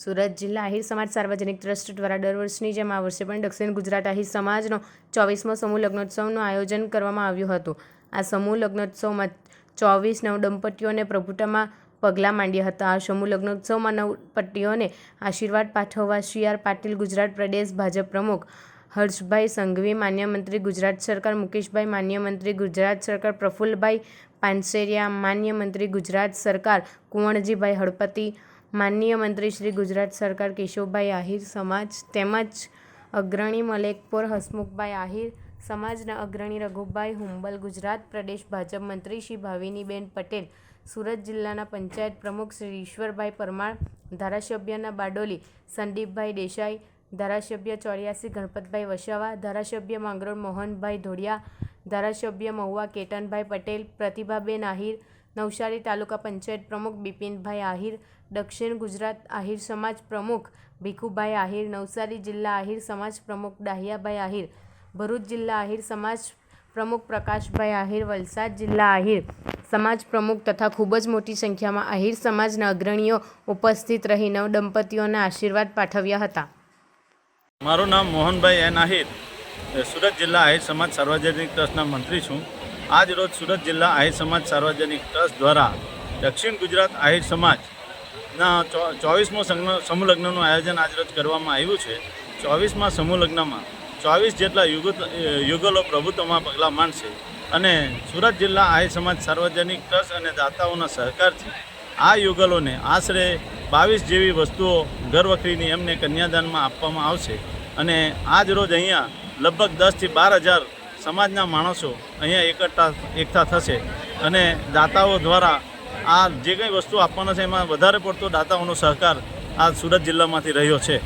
સુરત જિલ્લા આહિર સમાજ સાર્વજનિક ટ્રસ્ટ દ્વારા દર વર્ષની જેમ આ વર્ષે પણ દક્ષિણ ગુજરાત આહિર સમાજનો ચોવીસમો સમૂહ લગ્નોત્સવનું આયોજન કરવામાં આવ્યું હતું. આ સમૂહ લગ્નોત્સવમાં ચોવીસ નવદંપતીઓને પ્રભુતામાં પગલાં માંડ્યા હતા. આ સમૂહ લગ્નોત્સવમાં નવપટ્ટીઓને આશીર્વાદ પાઠવવા સી આર પાટીલ, ગુજરાત પ્રદેશ ભાજપ પ્રમુખ હર્ષભાઈ સંઘવી, માન્ય મંત્રી ગુજરાત સરકાર મુકેશભાઈ, માન્ય મંત્રી ગુજરાત સરકાર પ્રફુલ્લભાઈ પાનસેરિયા, માન્ય મંત્રી ગુજરાત સરકાર કુંવરજીભાઈ હળપતિ માનનીય મંત્રી શ્રી ગુજરાત સરકાર કેશવભાઈ આહિર સમાજ તેમજ અગ્રણી મલેકપુર હસમુખભાઈ આહિર સમાજના અગ્રણી રઘુભાઈ હુંબલ ગુજરાત પ્રદેશ ભાજપ મંત્રી શ્રી ભાવિનીબેન પટેલ સુરત જિલ્લાના પંચાયત પ્રમુખ શ્રી ઈશ્વરભાઈ પરમાર, ધારાસભ્યના બારડોલી સંદીપભાઈ દેસાઈ, ધારાસભ્ય ચોર્યાસી ગણપતભાઈ વસાવા, ધારાસભ્ય માંગરોળ મોહનભાઈ ધોડિયા ધારાસભ્ય મહુવા કેતનભાઈ પટેલ, પ્રતિભાબેન આહિર નવસારી તાલુકા પંચાયત પ્રમુખ બિપિનભાઈ આહિર, દક્ષિણ ગુજરાત આહિર સમાજ પ્રમુખ ભીખુભાઈ આહિર, નવસારી જિલ્લા આહિર સમાજ પ્રમુખ ડાહિયાભાઈ આહિર, ભરૂચ જિલ્લા આહિર સમાજ પ્રમુખ પ્રકાશભાઈ આહિર, વલસાડ જિલ્લા આહિર સમાજ પ્રમુખ તથા ખૂબ જ મોટી સંખ્યામાં આહિર સમાજના અગ્રણીઓ ઉપસ્થિત રહી નવ દંપતીઓને આશીર્વાદ પાઠવ્યા હતા. મારું નામ મોહનભાઈ એન આહિર. સુરત જિલ્લા આહિર સમાજ સાર્વજનિક ટ્રસ્ટના મંત્રી છું. આજ રોજ સુરત જિલ્લા આહિર સમાજ સાર્વજનિક ટ્રસ્ટ દ્વારા દક્ષિણ ગુજરાત આહિર સમાજના ચોવીસમો સમૂહલગ્નનું આયોજન આજ આજરોજ કરવામાં આવ્યું છે. ચોવીસમાં સમૂહલગ્નમાં ચોવીસ જેટલા યુગો, યુગલો પ્રભુત્વમાં પગલાં માંડશે અને સુરત જિલ્લા આહિર સમાજ સાર્વજનિક ટ્રસ્ટ અને દાતાઓના સહકારથી આ યુગલોને આશરે બાવીસ જેવી વસ્તુઓ ઘરવખરીની એમને કન્યાદાનમાં આપવામાં આવશે. અને આજ રોજ અહીંયા લગભગ દસથી બાર હજાર સમાજના માણસો અહીંયા એકઠા એકઠા થશે અને દાતાઓ દ્વારા આ જે કંઈ વસ્તુ આપવાના છે એમાં વધારે પડતો દાતાઓનો સહકાર આ સુરત જિલ્લામાંથી રહ્યો છે.